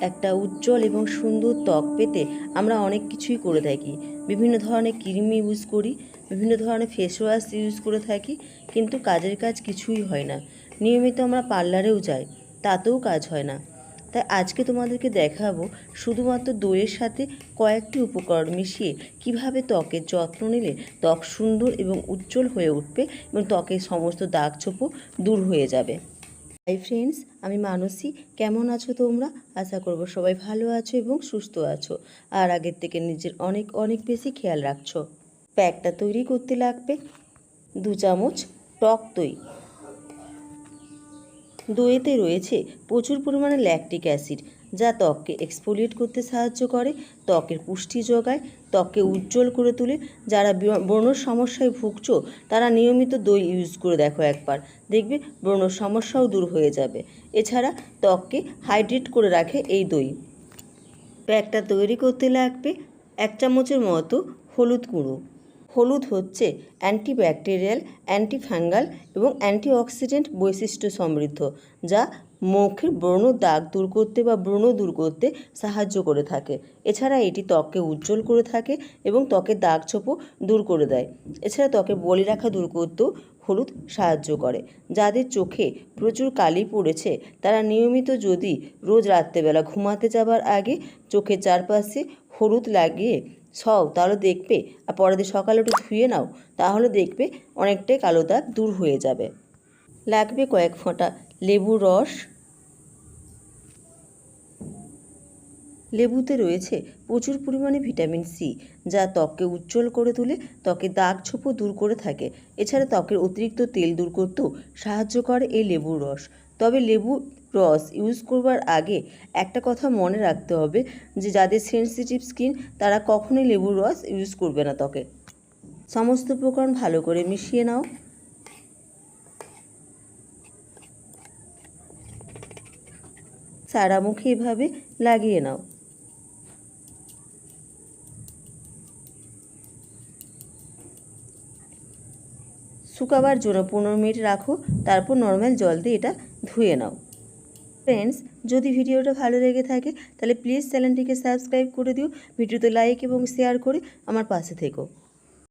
একটা উজ্জ্বল এবং সুন্দর ত্বক পেতে আমরা অনেক কিছুই করে থাকি। বিভিন্ন ধরনের ক্রিম ইউজ করি, বিভিন্ন ধরনের ফেস ওয়াশ ইউজ করে থাকি, কিন্তু কাজের কাজ কিছুই হয় না। নিয়মিত আমরা পার্লারেও যাই, তাতেও কাজ হয় না। তাই আজকে তোমাদেরকে দেখাবো শুধুমাত্র দইয়ের সাথে কয়েকটি উপকরণ মিশিয়ে কীভাবে ত্বকের যত্ন নিলে ত্বক সুন্দর এবং উজ্জ্বল হয়ে উঠবে এবং ত্বকের সমস্ত দাগ ছোপও দূর হয়ে যাবে। হাই ফ্রেন্ডস আমি মানসী। কেমন আছো তোমরা? আশা করব সবাই ভালো আছো এবং সুস্থ আছো। আর আগের থেকে নিজের অনেক অনেক বেশি খেয়াল রাখছো। প্যাকটা তৈরি করতে লাগবে। দু চামচ টক দই। দইতে রয়েছে প্রচুর পরিমাণে ল্যাকটিক অ্যাসিড যা ত্বককে এক্সফোলিয়েট করতে সাহায্য করে, ত্বকের পুষ্টি যোগায়, ত্বককে উজ্জ্বল করে তোলে। যারা ব্র- ব্রণর সমস্যায় ভুগছ, তারা নিয়মিত দই ইউজ করে দেখো একবার। দেখবে ব্রণর সমস্যাও দূর হয়ে যাবে। এছাড়া ত্বককে হাইড্রেট করে রাখে এই দই। প্যাকটা তৈরি করতে লাগবে এক চামচের মতো হলুদ গুঁড়ো। হলুদ হচ্ছে অ্যান্টিব্যাকটেরিয়াল অ্যান্টিফ্যাঙ্গাল এবং অ্যান্টিঅক্সিডেন্ট বৈশিষ্ট্য সমৃদ্ধ, যা মুখের ব্রণ, দাগ দূর করতে বা ব্রণ দূর করতে সাহায্য করে থাকে। এছাড়া এটি ত্বককে উজ্জ্বল করে থাকে এবং ত্বকের দাগ ছোপও দূর করে দেয়। এছাড়া ত্বকে বলি রাখা দূর করতেও হলুদ সাহায্য করে। যাদের চোখে প্রচুর কালি পড়েছে, তারা নিয়মিত যদি রোজ রাত্রেবেলা ঘুমাতে যাবার আগে চোখের চারপাশে হলুদ লাগিয়ে সও তাহলে দেখবে, আর পরের দিন সকালে একটু ধুয়ে নাও, তাহলে দেখবে অনেকটাই কালো দাগ দূর হয়ে যাবে। লাগবে কয়েক ফোঁটা লেবুর রস। লেবুতে রয়েছে প্রচুর পরিমাণে ভিটামিন সি, যা ত্বককে উজ্জ্বল করে তোলে, ত্বকে দাগ ছোপও দূর করে থাকে। এছাড়া ত্বকের অতিরিক্ত তেল দূর করতেও সাহায্য করে এই লেবুর রস। তবে লেবু রস ইউজ করবার আগে একটা কথা মনে রাখতে হবে, যে যাদের সেনসিটিভ স্কিন, তারা কখনোই লেবুর রস ইউজ করবে না ত্বকে। সমস্ত উপকরণ ভালো করে মিশিয়ে নাও। সারা মুখে এভাবে লাগিয়ে নাও। শুকাবার জন্য পনেরো মিনিট রাখো, তারপর নর্মাল জল দিয়ে এটা ধুয়ে নাও। ফ্রেন্ডস যদি ভিডিওটা ভালো লেগে থাকে, তাহলে প্লিজ চ্যানেলটিকে সাবস্ক্রাইব করে দিও, ভিডিওতে লাইক এবং শেয়ার করে আমার পাশে থেকো।